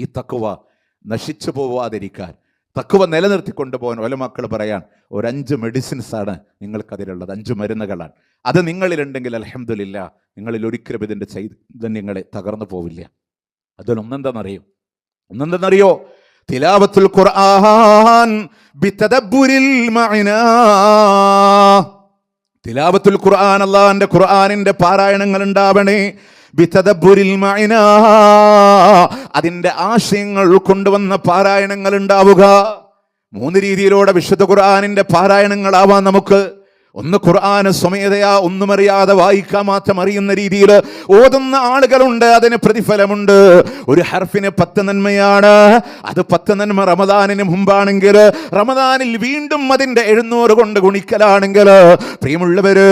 ഈ തക്കുവ നശിച്ചു പോവാതിരിക്കാൻ തക്കുവ നിലനിർത്തി കൊണ്ടുപോകാൻ ഒല മക്കൾ പറയാൻ ഒരു അഞ്ച് മെഡിസിൻസ് ആണ് നിങ്ങൾക്കതിലുള്ളത് അഞ്ച് മരുന്നുകളാണ്. അത് നിങ്ങളിലുണ്ടെങ്കിൽ അലഹമില്ല നിങ്ങളിൽ ഒരിക്കലും ഇതിന്റെ ചൈതന്യങ്ങളെ തകർന്നു പോവില്ല. അതിലൊന്നെന്താണെന്നറിയോ ഒന്നെന്താണെന്നറിയോ തിലാവത്തുൽ ഖുർആൻ ബിതദബ്ബുരിൽ മഅനാ തിലാവത്തുൽ ഖുർആൻ അള്ളാഹിന്റെ ഖുർആനിന്റെ പാരായണങ്ങൾ ഉണ്ടാവണേ. അതിന്റെ ആശയങ്ങൾ ഉൾക്കൊണ്ടുവന്ന പാരായണങ്ങൾ ഉണ്ടാവുക. മൂന്ന് രീതിയിലൂടെ വിശുദ്ധ ഖുർആാനിന്റെ പാരായണങ്ങളാവാം നമുക്ക്. ഒന്ന് ഖുർആന് സ്വമേധയാ ഒന്നും അറിയാതെ വായിക്കാൻ മാത്രം അറിയുന്ന രീതിയിൽ ഓതുന്ന ആളുകളുണ്ട് അതിന് പ്രതിഫലമുണ്ട്. ഒരു ഹർഫിന് പത്ത് നന്മയാണ് അത് പത്ത് നന്മ റമദാനിന് മുമ്പാണെങ്കിൽ റമദാനിൽ വീണ്ടും അതിന്റെ എഴുന്നൂറ് കൊണ്ട് ഗുണിക്കലാണെങ്കിൽ പ്രിയമുള്ളവര്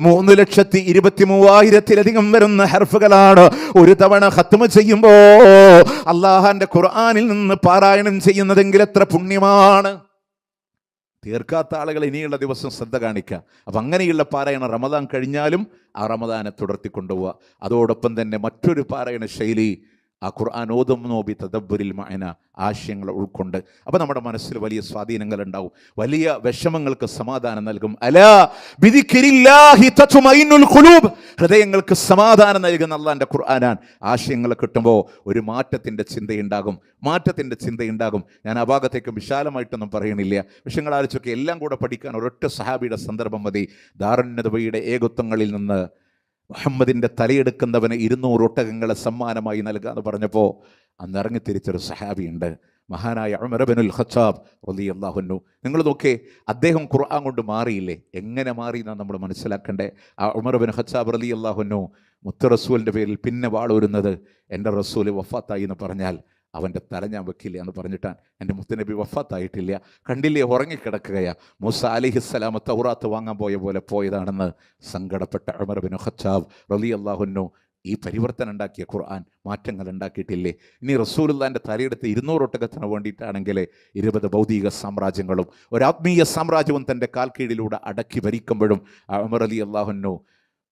മൂന്ന് ലക്ഷത്തി ഇരുപത്തി മൂവായിരത്തിലധികം വരുന്ന ഹർഫുകളാണ്. ഒരു തവണ ഹത്തുമ ചെയ്യുമ്പോൾ അള്ളാഹാന്റെ ഖുർആാനിൽ നിന്ന് പാരായണം ചെയ്യുന്നതെങ്കിൽ എത്ര പുണ്യമാണ്. തീർക്കാത്ത ആളുകൾ ഇനിയുള്ള ദിവസം ശ്രദ്ധ കാണിക്കുക അപ്പം അങ്ങനെയുള്ള പാരായണം റമദാൻ കഴിഞ്ഞാലും ആ റമദാനെ തുടർത്തി കൊണ്ടുപോവുക. അതോടൊപ്പം തന്നെ മറ്റൊരു പാരായണ ശൈലി ആ ഖുർആൻ ഓതും നോബി തദബ്ബുരിൽ മഅന ആശയങ്ങൾ ഉൾക്കൊണ്ട്. അപ്പോൾ നമ്മുടെ മനസ്സിൽ വലിയ സ്വാധീനങ്ങൾ ഉണ്ടാവും. വലിയ വിഷമങ്ങൾക്ക് സമാധാനം നൽകും. അലാ ഖുലൂബ്. ഹൃദയങ്ങൾക്ക് സമാധാനം നൽകുന്ന അള്ളാന്റെ ഖുർആനാൻ ആശയങ്ങൾ കിട്ടുമ്പോൾ ഒരു മാറ്റത്തിന്റെ ചിന്തയുണ്ടാകും. മാറ്റത്തിന്റെ ചിന്തയുണ്ടാകും. ഞാൻ ആ ഭാഗത്തേക്ക് വിശാലമായിട്ടൊന്നും പറയണില്ല. വിഷയങ്ങൾ ആലോചിച്ചൊക്കെ എല്ലാം കൂടെ പഠിക്കാൻ ഒരൊറ്റ സഹാബിയുടെ സന്ദർഭം മതി. ദാരുണ്യതയുടെ ഏകത്വങ്ങളിൽ നിന്ന് മുഹമ്മദിന്റെ തലയെടുക്കുന്നവന് ഇരുന്നൂറ് ഒട്ടകങ്ങളെ സമ്മാനമായി നൽകുക എന്ന് പറഞ്ഞപ്പോൾ അന്ന് ഇറങ്ങി തിരിച്ചൊരു സഹാബിയുണ്ട്. മഹാനായ അമരബനുൽ ഹച്ചാബ് റലി അള്ളാഹുന്നു നിങ്ങൾ നോക്കേ അദ്ദേഹം ഖുർആൻ കൊണ്ട് മാറിയില്ലേ? എങ്ങനെ മാറി എന്നാണ് നമ്മൾ മനസ്സിലാക്കണ്ടേ ആ ഉമർബൻ ഹച്ചാബ് റലി അള്ളാഹുന്നു മുത്ത റസൂലിന്റെ പേരിൽ പിന്നെ വാളൂരുന്നത് എന്റെ റസൂൽ വഫാത്തായി എന്ന് പറഞ്ഞാൽ അവന്റെ തല ഞാൻ വെക്കില്ല എന്ന് പറഞ്ഞിട്ടാണ് എന്റെ മുത്തനബി വഫാത്തായിട്ടില്ല. കണ്ടില്ലേ? ഉറങ്ങിക്കിടക്കുകയാ. മൂസ അലിഹിസ്സലാമ തൗറാത്ത് വാങ്ങാൻ പോയ പോലെ പോയതാണെന്ന് സങ്കടപ്പെട്ട അമർ ബിൻ ഹച്ചാബ് റലി അള്ളാഹുന്നു ഈ പരിവർത്തനം ഉണ്ടാക്കിയ ഖുർആൻ മാറ്റങ്ങൾ ഉണ്ടാക്കിയിട്ടില്ലേ? ഇനി റസൂലുല്ലാന്റെ തലയെടുത്ത് ഇരുന്നൂറ് ഒട്ടകത്തിന് വേണ്ടിയിട്ടാണെങ്കിൽ ഇരുപത് ഭൗതിക സാമ്രാജ്യങ്ങളും ഒരു ആത്മീയ സാമ്രാജ്യവും തന്റെ കാൽക്കീഴിലൂടെ അടക്കി ഭരിക്കുമ്പോഴും അമർ അലി അള്ളാഹുന്നു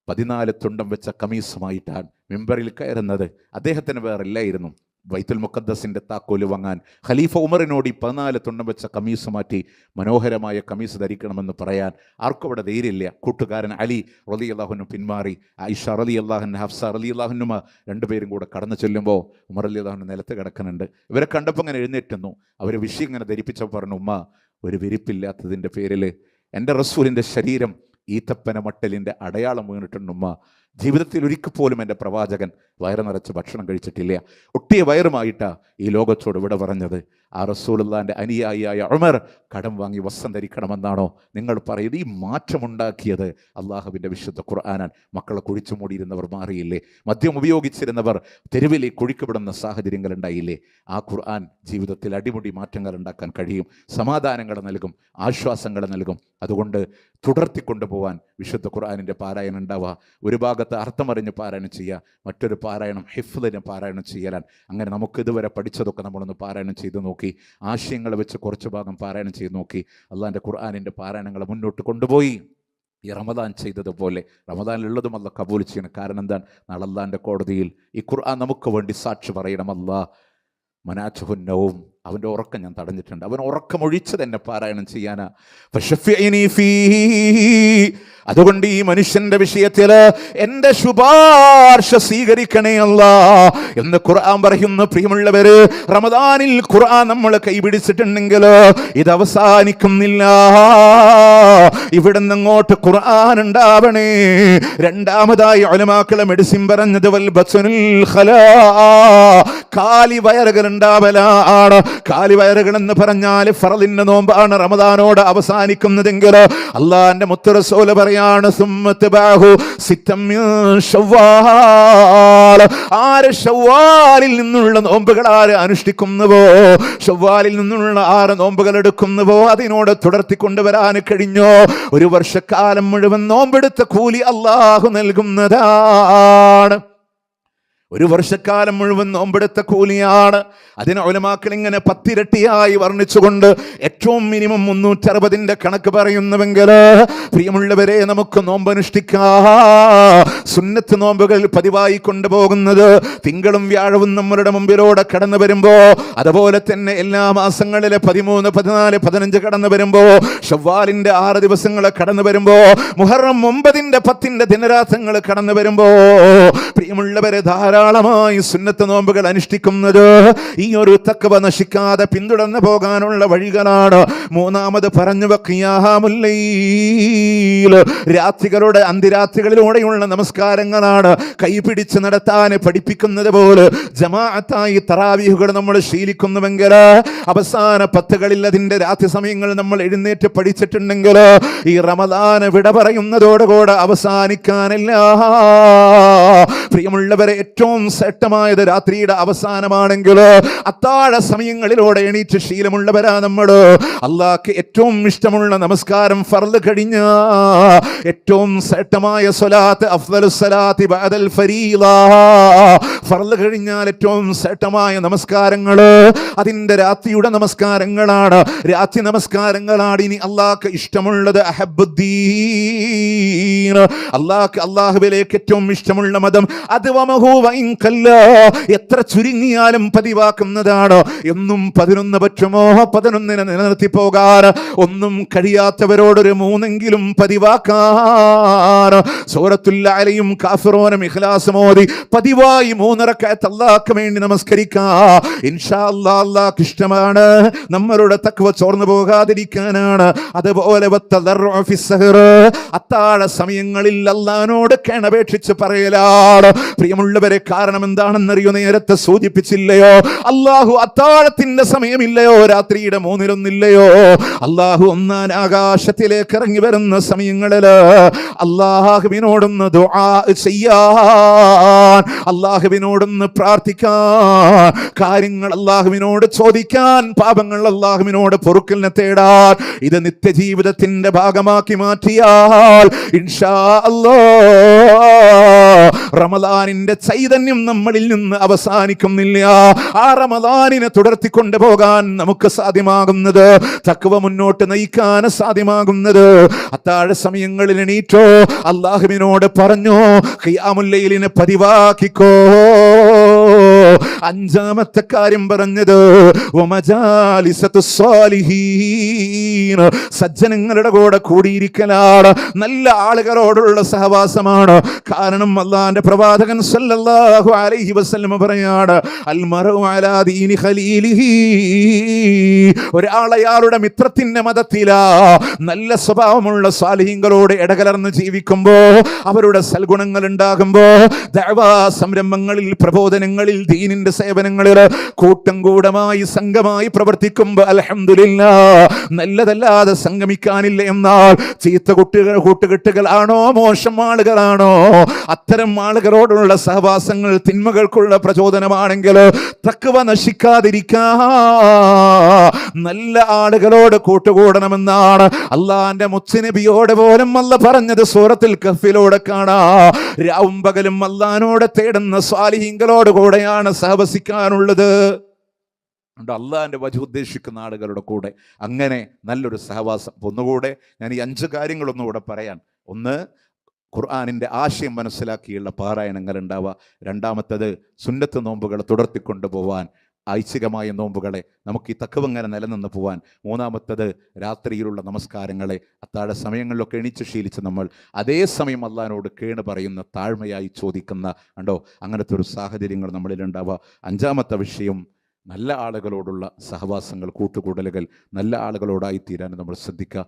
പതിനാല് തുണ്ടം വെച്ച കമീസുമായിട്ടാണ് മെമ്പറിൽ കയറുന്നത്. അദ്ദേഹത്തിന് വേറെ ഇല്ലായിരുന്നു ബൈത്തുൽ മുക്കദ്ദസിന്റെ താക്കോൽ വാങ്ങാൻ ഖലീഫ ഉമറിനോട് ഈ പതിനാല് തുണ്ടം വെച്ച കമീസ് മാറ്റി മനോഹരമായ കമീസ് ധരിക്കണമെന്ന് പറയാൻ ആർക്കും അവിടെ ധൈര്യമില്ല. കൂട്ടുകാരൻ അലി റലി അള്ളാഹുനും പിന്മാറി ഐഷ റലി അള്ളാഹുൻ ഹഫ്സ റലി അള്ളാഹുനുമ രണ്ടുപേരും കൂടെ കടന്നു ചെല്ലുമ്പോൾ ഉമർ അലി അള്ളാഹുൻ നിലത്ത് കിടക്കുന്നുണ്ട്. ഇവരെ കണ്ടപ്പോൾ ഇങ്ങനെ എഴുന്നേറ്റുന്നു. അവർ വിഷയം ഇങ്ങനെ ധരിപ്പിച്ചപ്പോൾ പറഞ്ഞു ഉമ്മ ഒരു വിരിപ്പില്ലാത്തതിന്റെ പേരിൽ എന്റെ റസൂലിന്റെ ശരീരം ഈത്തപ്പന മട്ടലിന്റെ അടയാളം വീണിട്ടുണ്ട് ഉമ്മ. ജീവിതത്തിൽ ഒരിക്കൽ പോലും എന്റെ പ്രവാചകൻ വയറ് നിറച്ച് ഭക്ഷണം കഴിച്ചിട്ടില്ല. ഒട്ടിയ വയറുമായിട്ടാണ് ഈ ലോകത്തോട് ഇവിടെ പറഞ്ഞത്. ആ റസൂലുള്ളാന്റെ അനുയായിയായ ഉമർ കടം വാങ്ങി വസ്ത്രം ധരിക്കണമെന്നാണോ നിങ്ങൾ പറയുന്നത്? ഈ മാറ്റമുണ്ടാക്കിയത് അള്ളാഹുവിന്റെ വിശുദ്ധ ഖുർആനാൻ മക്കളെ കുഴിച്ചു മൂടിയിരുന്നവർ മാറിയില്ലേ? മദ്യം ഉപയോഗിച്ചിരുന്നവർ തെരുവിലെ കുഴിക്കപ്പെടുന്ന സാഹചര്യങ്ങൾ ഉണ്ടായില്ലേ? ആ ഖുർആൻ ജീവിതത്തിൽ അടിമുടി മാറ്റങ്ങൾ ഉണ്ടാക്കാൻ കഴിയും. സമാധാനങ്ങൾ നൽകും. ആശ്വാസങ്ങൾ നൽകും. അതുകൊണ്ട് തുടർത്തി കൊണ്ടുപോകാൻ വിശുദ്ധ ഖുർആാനിന്റെ പാരായണം ഉണ്ടാവുക. ഒരു ഭാഗത്ത് അർത്ഥമറിഞ്ഞ് പാരായണം ചെയ്യുക മറ്റൊരു പാരായണം ഹിഫ്ലിന് പാരായണം ചെയ്യലാൻ അങ്ങനെ നമുക്ക് ഇതുവരെ പഠിച്ചതൊക്കെ നമ്മളൊന്ന് പാരായണം ചെയ്ത് നോക്കി ആശയങ്ങൾ വെച്ച് കുറച്ച് ഭാഗം പാരായണം ചെയ്ത് നോക്കി അള്ളാന്റെ ഖുർആാനിന്റെ പാരായണങ്ങൾ മുന്നോട്ട് കൊണ്ടുപോയി. ഈ റമദാൻ ചെയ്തതുപോലെ റമദാനിലുള്ളതും അല്ല കബൂൽ ചെയ്യണം കാരണം എന്താണ്? നാളെ അള്ളാന്റെ കോടതിയിൽ ഈ ഖുർആൻ നമുക്ക് വേണ്ടി സാക്ഷി പറയണമല്ല മനാച്ചുഹുന്നവും അവന്റെ ഉറക്കം ഞാൻ തടഞ്ഞിട്ടുണ്ട്. അവൻ ഉറക്കമൊഴിച്ച് തന്നെ പാരായണം ചെയ്യാനാ. അതുകൊണ്ട് ഈ മനുഷ്യന്റെ വിഷയത്തിൽ എന്റെ ശുപാർശ സ്വീകരിക്കണേ അല്ല എന്ന് ഖുർആൻ പറയുന്ന. പ്രിയമുള്ളവര് റമദാനിൽ ഖുർആൻ നമ്മൾ കൈപിടിച്ചിട്ടുണ്ടെങ്കിൽ ഇത് അവസാനിക്കുന്നില്ല. ഇവിടുന്ന് നിന്നങ്ങോട്ട് ഖുർആൻ ഉണ്ടാവണേ. രണ്ടാമതായി ഒലമാക്കളെ മെഡിസിൻ പറഞ്ഞത് വൽ ബസുനുൽ. കാലി വയറുകൾ ഉണ്ടാവലാണ് കാലി വയറുകൾ എന്ന് പറഞ്ഞാൽ ഫറലിന്റെ നോമ്പാണ് റമദാനോട് അവസാനിക്കുന്നതെങ്കിൽ അള്ളാന്റെ മുത്തറസോല പറയാണ്. ആര് ഷവ്വാലിൽ നിന്നുള്ള നോമ്പുകൾ ആര് അനുഷ്ഠിക്കുന്നുവോ? ഷവ്വാലിൽ നിന്നുള്ള ആറ് നോമ്പുകൾ എടുക്കുന്നുവോ? അതിനോട് തുടർത്തിക്കൊണ്ടുവരാൻ കഴിഞ്ഞോ? ഒരു വർഷക്കാലം മുഴുവൻ നോമ്പെടുത്ത കൂലി അള്ളാഹു നൽകുന്നതാണ്. ഒരു വർഷക്കാലം മുഴുവൻ നോമ്പെടുത്ത കൂലിയാണ്. അതിന് ഒലമാക്കൾ ഇങ്ങനെ പത്തിരട്ടിയായി വർണിച്ചുകൊണ്ട് ഏറ്റവും മിനിമം മുന്നൂറ്ററുപതിന്റെ കണക്ക് പറയുന്നുവെങ്കിൽ പ്രിയമുള്ളവരെ നമുക്ക് നോമ്പനുഷ്ഠിക്കാ. സുന്നത്ത് നോമ്പുകൾ പതിവായി കൊണ്ടുപോകുന്നത് തിങ്കളും വ്യാഴവും നമ്മളുടെ മുമ്പിലൂടെ കടന്നു വരുമ്പോൾ അതുപോലെ തന്നെ എല്ലാ മാസങ്ങളിലെ പതിമൂന്ന് പതിനാല് പതിനഞ്ച് കടന്നു വരുമ്പോൾ ഷവ്വാലിന്റെ ആറ് ദിവസങ്ങൾ കടന്നു വരുമ്പോൾ മുഹറം ഒമ്പതിന്റെ പത്തിന്റെ ദിനരാത്രങ്ങൾ കടന്നു വരുമ്പോൾ പ്രിയമുള്ളവരെ ധാരാളമായി സുന്നത്ത് നോമ്പുകൾ അനുഷ്ഠിക്കുന്നത് ഈ ഒരു തക്കവ നശിക്കാതെ പിന്തുടർന്നു പോകാനുള്ള വഴികളാണ്. മൂന്നാമത് പറഞ്ഞു വെക്കിയാമുല്ലയിൽ രാത്രികളുടെ അന്തിരാത്രികളിലൂടെയുള്ള നമസ്കാരങ്ങളാണ് കൈപിടിച്ച് നടത്താൻ പഠിപ്പിക്കുന്നത് പോലെ ജമാഅത്തായി തറാവീഹുകൾ നമ്മൾ ശീലിക്കുന്നുവെങ്കിൽ അവസാന പത്തുകളിൽ അതിന്റെ രാത്രി സമയങ്ങൾ നമ്മൾ എഴുന്നേറ്റ് പഠിച്ചിട്ടുണ്ടെങ്കിൽ ഈ റമദാന വിട പറയുന്നതോടുകൂടെ അവസാനിക്കാനില്ല. പ്രിയമുള്ളവരെ ഏറ്റവും ശക്തമായത് രാത്രിയുടെ അവസാനമാണെങ്കിൽ അത്താഴ സമയങ്ങളിലൂടെ എണീറ്റ് ശീലമുള്ളവരാ നമ്മൾ അള്ളാഹ്ക്ക് ഏറ്റവും ഇഷ്ടമുള്ള നമസ്കാരം ഫർദ് കഴിഞ്ഞ ഏറ്റവും ശക്തമായ സ്വലാത്ത് അഫ്ദൽ സലാത്തി ബഅദൽ ഫർദ് കഴിഞ്ഞാൽ ഏറ്റവും ശക്തമായ നമസ്കാരങ്ങൾ അതിന്റെ രാത്രിയുടെ നമസ്കാരങ്ങളാണ്. രാത്രി നമസ്കാരങ്ങളാണ് ഇനി അള്ളാഹ്ക്ക് ഇഷ്ടമുള്ളത് അഹബുദ്ദീൻ അള്ളാഹ്ക്ക് അള്ളാഹുവിലേക്ക് ഏറ്റവും ഇഷ്ടമുള്ള മതം അത് എത്ര ചുരുങ്ങിയാലും പതിവാക്കുന്നതാണ്? എന്നും പതിനൊന്ന് പറ്റുമോ പതിനൊന്നിനെ നിലനിർത്തി പോകാൻ ഒന്നും കഴിയാത്തവരോടൊരു മൂന്നെങ്കിലും പതിവാക്കാറ്. സൂറത്തുല്ലാലയും കാഫിറോനും ഇഖ്ലാസും ഓതി പതിവായി മൂന്നിറക്കയത്ത് അള്ളാഹ്ക്ക് വേണ്ടി നമസ്കരിക്കാ. ഇൻഷാ അള്ളാഹ്ക്ക് ഇഷ്ടമാണ്. നമ്മളുടെ തക്വ ചോർന്നു പോകാതിരിക്കാനാണ്. അതുപോലെ. അത്താഴ സമയങ്ങളിൽ അള്ളഹാനോട് കേണപേക്ഷിച്ച് പറയലാണ്. പ്രിയമുള്ളവരെ കാരണം എന്താണെന്നറിയോ? നേരത്തെ സൂചിപ്പിച്ചില്ലയോ? അള്ളാഹു അത്താഴത്തിന്റെ സമയമില്ലയോ? രാത്രിയുടെ മൂന്നിലൊന്നില്ലയോ? അള്ളാഹു ഒന്നാൻ ആകാശത്തിലേക്ക് ഇറങ്ങി വരുന്ന സമയങ്ങളിൽ അള്ളാഹുവിനോടൊന്ന് അള്ളാഹുവിനോടൊന്ന് പ്രാർത്ഥിക്കാൻ കാര്യങ്ങൾ അള്ളാഹുവിനോട് ചോദിക്കാൻ പാപങ്ങൾ അള്ളാഹുവിനോട് പൊറുക്കലിനെ തേടാൻ ഇത് നിത്യജീവിതത്തിന്റെ ഭാഗമാക്കി മാറ്റിയാൽ ഇൻഷാ അല്ലാ റമദാനിന്റെ ചൈതന്യം നമ്മളിൽ നിന്ന് അവസാനിക്കുന്നില്ല. ആ റമദാനിനെ തുടർത്തിക്കൊണ്ട് പോകാൻ നമുക്ക് സാധ്യമാകുന്നത് തക്കവ മുന്നോട്ട് നയിക്കാൻ സാധ്യമാകുന്നത്. അത്താഴ സമയങ്ങളിൽ എണീറ്റോ അള്ളാഹുവിനോട് പറഞ്ഞോ ഖിയാമുല്ലയിലിനെ പതിവാക്കിക്കോ. അഞ്ചാമത്തെ കാര്യം പറഞ്ഞത് സജ്ജനങ്ങളുടെ കൂടെ കൂടിയിരിക്കലാണ്. നല്ല ആളുകളോടുള്ള സഹവാസമാണ്. കാരണം അള്ളാന്റെ പ്രവാചകൻ സല്ലല്ലാഹു അലൈഹി വസല്ലം പറയാണ് ഒരാൾ അയാളുടെ മിത്രത്തിന്റെ മതത്തിലാ നല്ല സ്വഭാവമുള്ള സ്വാലിഹിങ്ങളോട് ഇടകലർന്ന് ജീവിക്കുമ്പോ അവരുടെ സൽഗുണങ്ങൾ ഉണ്ടാകുമ്പോ ദൈവ സംരംഭങ്ങളിൽ പ്രബോധനങ്ങളിൽ ദീനിന്റെ സേവനങ്ങളിൽ കൂട്ടം കൂടമായി സംഘമായി പ്രവർത്തിക്കുമ്പോൾ അലഹമില്ല നല്ലതല്ലാതെ സംഗമിക്കാനില്ല എന്നാൽ ചീത്ത കുട്ടികൾ കൂട്ടുകെട്ടുകളാണോ മോശം ആളുകളാണോ? അത്തരം ആളുകളോടുള്ള സഹവാസങ്ങൾ തിന്മകൾക്കുള്ള പ്രചോദനമാണെങ്കിൽ തക്കവ നശിക്കാതിരിക്കാ. നല്ല ആളുകളോട് കൂട്ടുകൂടണമെന്നാണ് അള്ളാന്റെ മുച്ചുനബിയോട് പോലും അല്ല പറഞ്ഞത് സൂറത്തിൽ കഫിലൂടെ കാണാ. രാവും പകലും അല്ലാനോടെ തേടുന്ന സ്വാലിഹിങ്ങളോട് കൂടെയാണ് സഹവസിക്കാനുള്ളത് അതുകൊണ്ട് അള്ളാഹാന്റെ വജു ഉദ്ദേശിക്കുന്ന ആളുകളുടെ കൂടെ അങ്ങനെ നല്ലൊരു സഹവാസം. ഒന്നുകൂടെ ഞാൻ ഈ അഞ്ച് കാര്യങ്ങളൊന്നുകൂടെ പറയാൻ. ഒന്ന് ഖുർആാനിന്റെ ആശയം മനസ്സിലാക്കിയുള്ള പാരായണങ്ങൾ ഉണ്ടാവുക. രണ്ടാമത്തത് സുന്നത്ത് നോമ്പുകൾ തുടർത്തിക്കൊണ്ടു പോവാൻ ഐച്ഛികമായ നോമ്പുകളെ നമുക്ക് ഈ തക്കവങ്ങനെ നിലനിന്ന് പോവാൻ മൂന്നാമത്തത് രാത്രിയിലുള്ള നമസ്കാരങ്ങളെ അത്താഴ സമയങ്ങളിലൊക്കെ എണീച്ച് ശീലിച്ച് നമ്മൾ അതേ സമയം അള്ളഹാനോട് കേണ് പറയുന്ന താഴ്മയായി ചോദിക്കുന്ന കണ്ടോ? അങ്ങനത്തെ ഒരു സാഹചര്യങ്ങൾ നമ്മളിലുണ്ടാവുക. അഞ്ചാമത്തെ വിഷയം നല്ല ആളുകളോടുള്ള സഹവാസങ്ങൾ കൂട്ടുകൂടലുകൾ നല്ല ആളുകളോടായി തീരാൻ നമ്മൾ ശ്രദ്ധിക്കുക.